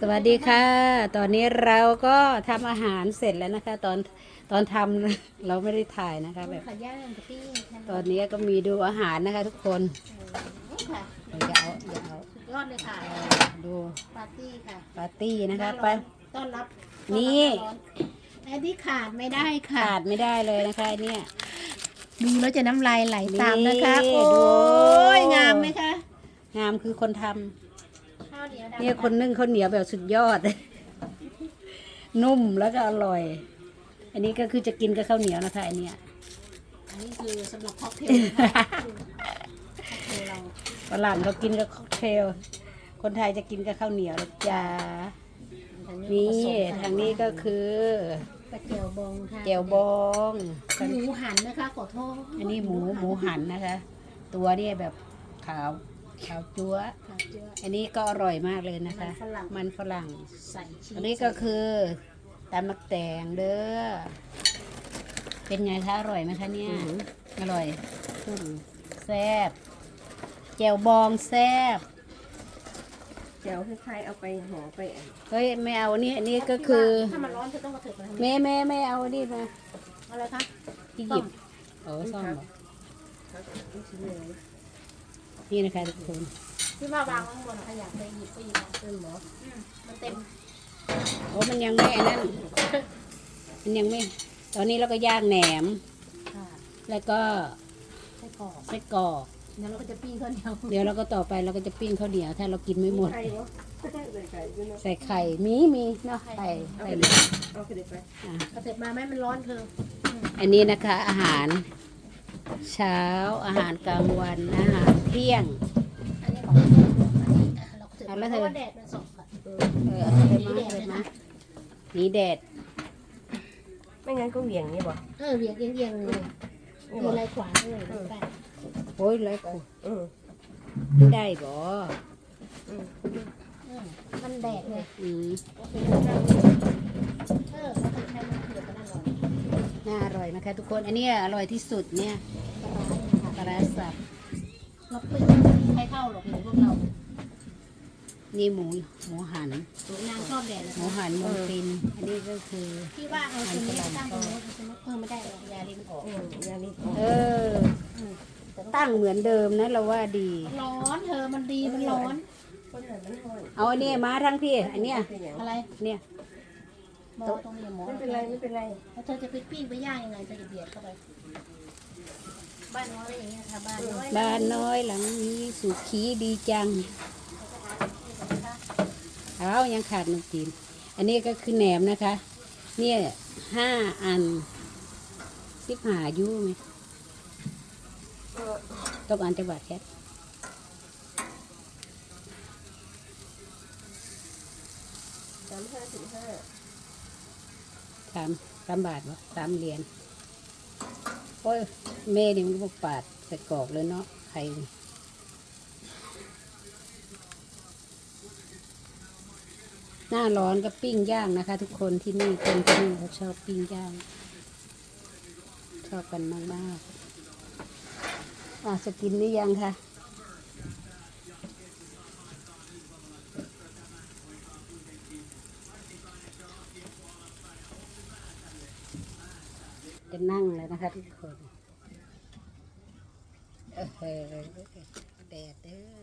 สวัสดีค่ะ ตอนนี้เราก็ทำอาหารเสร็จแล้วนะคะ ตอนตอนทำนะเราไม่ได้ถ่ายนะคะแบบขาย่างกับปิ้งค่ะตอนนี้ก็มีดูอาหารนะคะทุกคนค่ะเดี๋ยวจะเอาเดี๋ยวเอาสุดยอดเลยค่ะดูปาร์ตี้ค่ะปาร์ตี้นะคะไปต้อนรับนี่ต้อรับร้อนและที่ขาดไม่ได้ค่ะขาดไม่ได้เลยนะคะเนี่ยดูแล้วจะน้ำลายไหลตามนะคะนี่โอ้ดูยงามไหมคะงามคือคนทำข้าว เหนียวดำเนี่ยคนนึ่งข้าวเหนียวแบบสุดยอด นุ่มแล้วก็อร่อย อันนี้ก็คือจะกินกับข้าวเหนียวนะคะอันเนี้ยอันนี้คือสำหรับค็อกเทลนะคะค็อกเทลเราฝรั่งเขากินกับค็อกเทล คนไทยจะกินกับข้าวเหนียวนะจ้าทางนี่ผสมทางนี้ก็คือกระเจียวบองค่ะเจียวบองหมูหันนะคะขอโทษอันนี้หมูหมูหันนะคะ ตัวเนี่ยแบบขาวขาวจั๊วค่ะ เจืออันนี้ก็อร่อยมากเลยนะคะมันฝรั่งมันฝรั่ง ใส่ชีสอันนี้ก็คือตำมักแตงเด้อ เป็นไงคะอร่อยไหมคะเนี่ย อร่อยแซ่บแจ่วบองแซ่บเดี๋ยวคล้ายๆเอาไปห่อไปอันเฮ้ยไม่เอานี่อันนี้ก็คือถ้ามันร้อนเธอต้องกระเถิบมาทางนี้แม่แม่ไม่เอานี่มาอะไรคะที่หยิบโอ้ซ่อมเหรอครับลูกชิ้นเนื้อนี่นะคะทุกคน ที่ว่าวางไว้ข้างบนอะขยะไปหยิบไปหยิบมาเต็มหมออืมมันเต็มโอ้มันยังไม่อันนั้นมันยังไม่ ตอนนี้เราก็ย่างแหนม ค่ะแล้วก็ไส้กรอกไส้กรอกแล้วเราก็จะปิ้งข้าวเหนียวเดี๋ยวเราก็ต่อไปเราก็จะปิ้งข้าวเหนียว ถ้าเรากินไม่หมด ไข่เนาะใส่ไข่ด้วยเนาะใส่ไข่มีมีเนาะไข่เอาไข่ไปเหลืองเอาไปเด็ดไปอะกระเถิบมาไหมมันร้อนเธออันนี้นะคะ อาหาร เช้าอาหารกลางวันอาหารเที่ยงอันนี้ของ เพื่อนอันนี้อะเรากระเถิบเอาแล้วเพเธอราะว่าแดดมันส่องค่ะเออเอาไปมาเอาไปมาหนีแดดไม่งั้นก็เหวี่ยงนี่บ่เออเวียงเอียงเอียงเลยนี่มีบ่อะไรขวางเลยได้โอ้ยไรกูอืมไม่ได้บ่อืมอืมมันแดดไงอืมโอเคนั่งเออเราถึงใช้มันเถื่อนก็นั่งรอน่าอร่อยนะคะทุกคน อันนี้อร่อยที่สุดเนี่ยปลาร้าปลาร้าสับ เราปิ้งให้เท่าหรอกหนูพวกเรานี่หมูหมูหันนางชอบแดดเลยหมูหันมูนติน อันนี้ก็คือพี่ว่าเอาตรงนี้ตั้งตรงนู้นตรงนู้นเพิ่มไม่ได้หรอกยาลิมันออกอืมยาลิโอเออ ตั้งเหมือนเดิมนะเราว่าดี ร้อนเธอมันดีมันร้อนคนไหนมันห้อยเอาอันนี้มาทั้งพี่ อันเนี้ยเป็นอย่างอะไรเนี่ยหมอตรงนี้หมอไม่เป็นไรไม่เป็นไรแล้วเธอจะไปปิ้งไปย่างยังไงเธอจะเบียดเข้าไป บ้านน้อยอย่างเงี้ยค่ะบ้านน้อยบ้านน้อยหลังนี้สุขีดีจัง เอายังขาดนมจีนอันนี้ก็คือแหนมนะคะ เนี่ยห้าอันสิบหาอยูไหมต้องอันจังหวัดแคทสามห้าถึงห้าสามสามบาทวะสามเหรียญ โอ้ยแม่นี่มันพวกปาดใส่กรอกเลยเนาะไข่หน้าร้อนก็ปิ้งย่างนะคะ ทุกคนที่นี่คนที่นี่เขาชอบปิ้งย่าง ชอบกันมากๆอาจะกินหรือยังคะ นั่งเลยนะคะ ทุกคนแดดเด้อ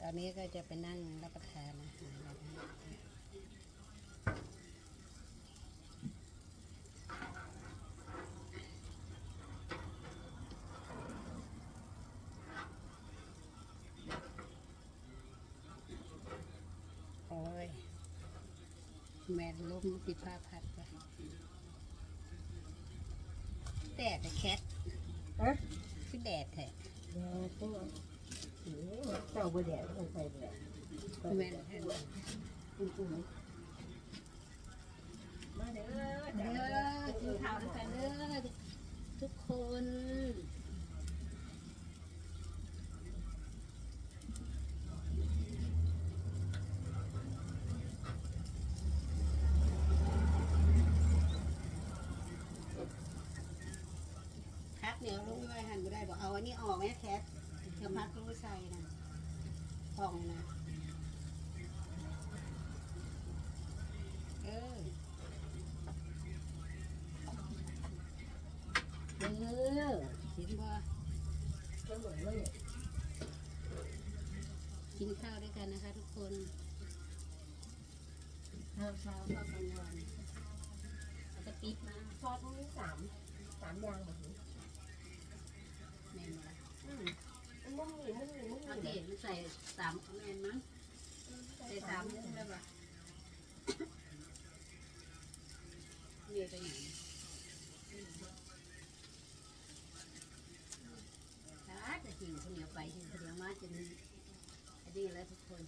ตอนนี้ก็จะไปนั่งรับประทานอาหารนะคะ แม่ล้มปิดผ้าพัดไปแดดแต่แคทฮะคือแดดแท้เดี๋ยวต้องเอาอืมเจ้าบัวแดดต้องใส่แดดแม่นแท้ อืม มาเด้อเด้อกินข้าวด้วยกันเด้อทุกคน บอกเอาอันนี้ออกไหมแคทเธอพักรู้ใส่นะฟองนะ เออเออเห็นบ่ก็เหมือนเลยกินข้าวด้วยกันนะคะทุกคนข้าวเช้าข้าวกลางวันแล้วก็ปิ๊บมาทอดนี่สามสามอย่างหมดเลย แม่นบ่ อืมมันมุ่งหนีมุ่งหนีมุ่งห เอา นี สิมันใส่สามแม่นมั้งใส่สามมุ้งได้ปะเรียกไปไหนถ้าจะกินข้าวเหนียวไปกินข้าวเหนียวมาจนอันนี้แล้วทุกคน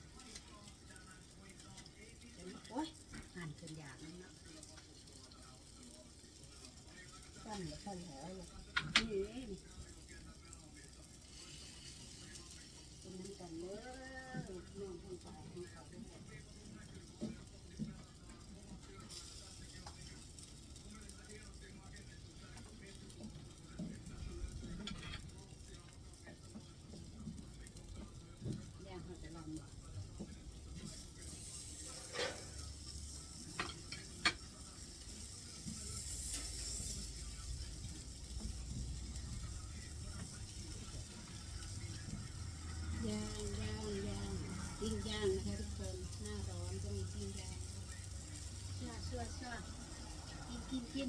จนโอ๊ยอ่านจนอยากนั่นเนาะสั้นสั้นแหวเนี่ยนี่นี่เป็นน้ำกันเด้อน้องทั้งสายทั้งเขาทั้งหมดย่างเขาจะลองบ่ย่างย่างย่างปิ้ง ย่างนะคะทุกคน หน้าร้อนก็มีปิ้งย่างชื่อเชื่อเชื่อกินกินกิน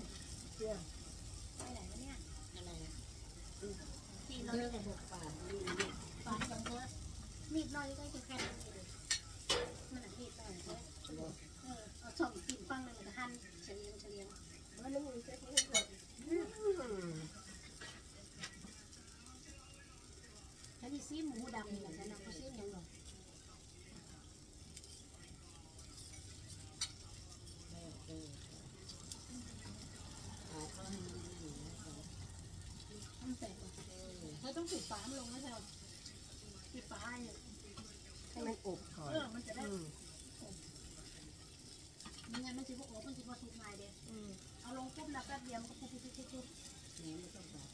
เชื่อไปไหนวะเนี่ย อะไรอะตีนเราเลืเนี่อยกระบอกปากนี่นี่ปาดสองตัวมีดน้อยก็จะแค่นี้เลยมันอะมีดน้อยเลยเออเอาช่องกินฟังเลยมันจะหั่นเฉลียงเฉลียงมันไม่มีเช็คให้หมดอืมถ้ามีซีหมูดำนี่แหละฉันเอาซีหยังหรอก เอาเข้าให้มันนั่นอยู่นะ มันแตกว่ะเธอต้อง ปิดฝามันลงนะเธอปิดฝาเนี่ยให้มันอบก่อน เออมันจะได้ อืมไม่งั้นมันจะพวกโอ้มันจะพอสุกง่ายเด้ อืม เอาลงปุ๊บแล้วแป๊บเดียวมันก็ปุ๊บปุ๊บปุ๊บปุ๊บ นี่ไม่ต้องปาก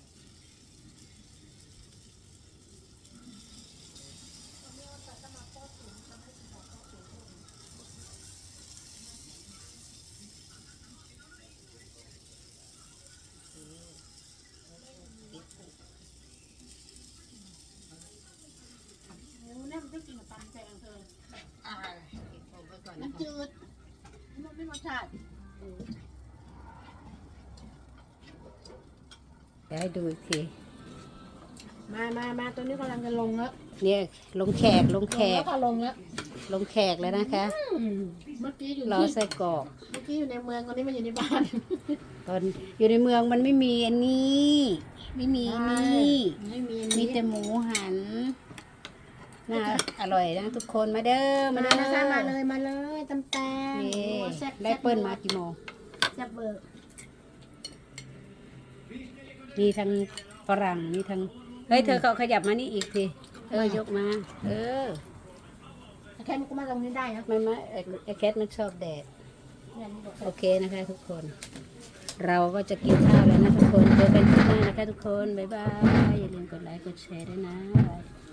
หมูเนี่ยมันต้องกินกับตำแจงเธอ อ่าเก็บผมไว้ก่อน มั นะ น คะ จืดมันไม่รสชาติ เดี๋ยวให้ดูอีกทีมามามาตัวนี้กำลังจะลงแล้วเนี่ยลงแขกลงแขลงแล้กวค่ะลงแล้วลงแขกแล้วนะคะ อืมเมื่อกี้อยู่รอที่ใส่กรอกเมื่อกี้อยู่ในเมืองตอนนี้มันอยู่ในบ้าน ตอนอยู่ในเมืองมันไม่มีอันนี้ ไม่มีอันนี้ไม่มีมีแต่หมูหันน่าอร่อยนะทุกคนมาเด้อมามาเลเด้ยอนะคะมาเลยมาเลยตำแตงนี่โอ้แซ่บได้เปิ้ลมากี่โมงแซ่บเบอร์ มีทั้งฝรั่งมีทั้งเฮ้ยเธอเขาขยับมานี่อีกทีเออยกมา เออแค่มันก็มาตรงนี้ได้นะไม่ไม่ไอ้ไอ้แคทมันชอบแดดเนี่ยนี่บอกโอเคนะคะ ทุกคน เราก็จะกินข้าวแล้วนะทุกคนเจอกันที่หน้านะคะทุกคน บ๊ายบาย อย่าลืมกดไลค์กดแชร์ด้วยนะบ๊ายบาย